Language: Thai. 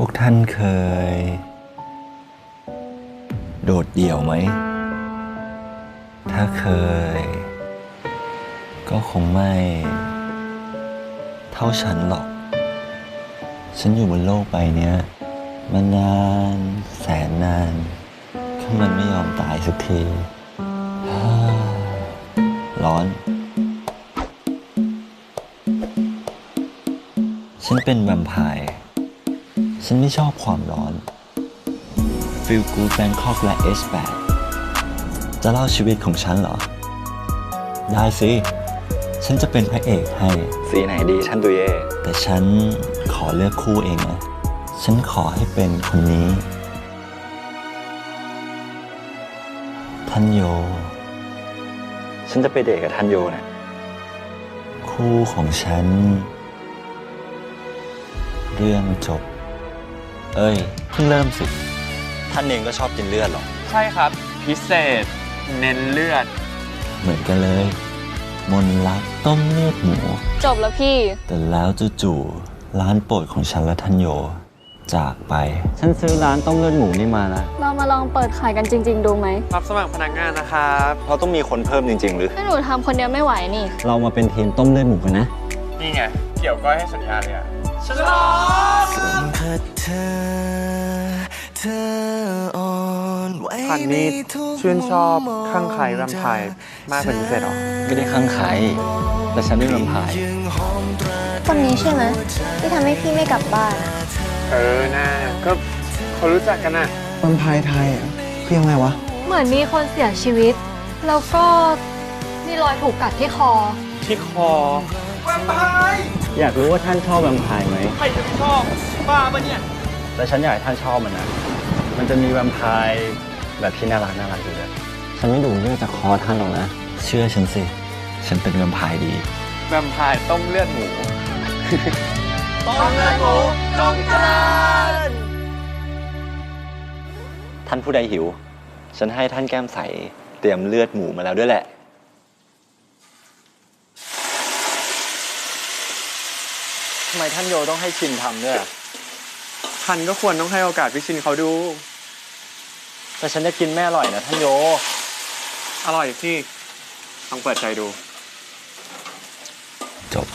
พวกท่านเคย โดดเดี่ยวไหม ถ้าเคย ก็คงไม่ เท่าฉันหรอก ฉันอยู่บนโลกใบเนี้ยมานานแสนนานแค่มันไม่ยอมตายสักที ร้อน ฉันเป็นแวมไพร์ ฉันไม่ชอบความร้อนฟิลกูดแบงคอกและ S8 จะเล่าชีวิตของฉันเหรอ ได้สิ ฉันจะเป็นพระเอกให้ สีไหนดีท่านตุเย่แต่ฉันขอเลือกคู่เองนะฉันขอให้เป็นคนนี้ ท่านโย ฉันจะไปเดทกับท่านโยนะคู่ของฉัน เรื่องจบ เอ้ยเพิ่งเริ่มสิ ท่านเองก็ชอบกินเลือดหรอ ใช่ครับ พิเศษ เน้นเลือด เหมือนกันเลย มนลักต้มเลือดหมู จบแล้วพี่ แต่แล้วจู่ๆร้านโปรดของฉันและท่านโย จากไป ฉันซื้อร้านต้มเลือดหมูนี่มาแล้วเรามาลองเปิดขายกันจริง ๆ ดูไหมรับสมัครพนักงานนะครับ เราต้องมีคนเพิ่มจริง ๆ หรือ ถ้าหนูทำคนเดียวไม่ไหวนี่ เรามาเป็นทีมต้มเลือดหมูกันนะ นี่ไง เกี่ยวก้อยให้สัญญาเลยอะ พันนี้ชื่นชอบข้างใครแวมไพร์มากเป็นพิเศษหรอ ไม่ได้ข้างใครแต่ฉันไม่รำพายคนนี้ใช่ไหมที่ทำให้พี่ไม่กลับบ้านอะเออน่าก็เขารู้จักกันน่ะแวมไพร์ไทยอะคือยังไงวะ เหมือนมีคนเสียชีวิต แล้วก็มีรอยถูกกัดที่คอ ที่คอ อยากรู้ว่าท่านชอบแวมไพร์ไหมใครจะไม่ชอบบ้าปะเนี่ยแต่ฉันอยากให้ท่านชอบมันนะมันจะมีแวมไพร์แบบที่น่ารักน่ารักอยู่เลยฉันไม่ดูดเลือดจากคอท่านหรอกนะ เชื่อฉันสิ ฉันเป็นแวมไพร์ดี แวมไพร์ต้มเลือดหมูท่านผู้ใดหิว ฉันให้ท่านแก้มใส เตรียมเลือดหมูมาแล้วด้วยแหละ ทำไมท่านโยต้องให้ชินทำด้วยอะพันก็ควรต้องให้โอกาสพี่ชินเขาดู แต่ฉันจะกินแม่อร่อยนะท่านโย อร่อยพี่ลองเปิดใจดู จบ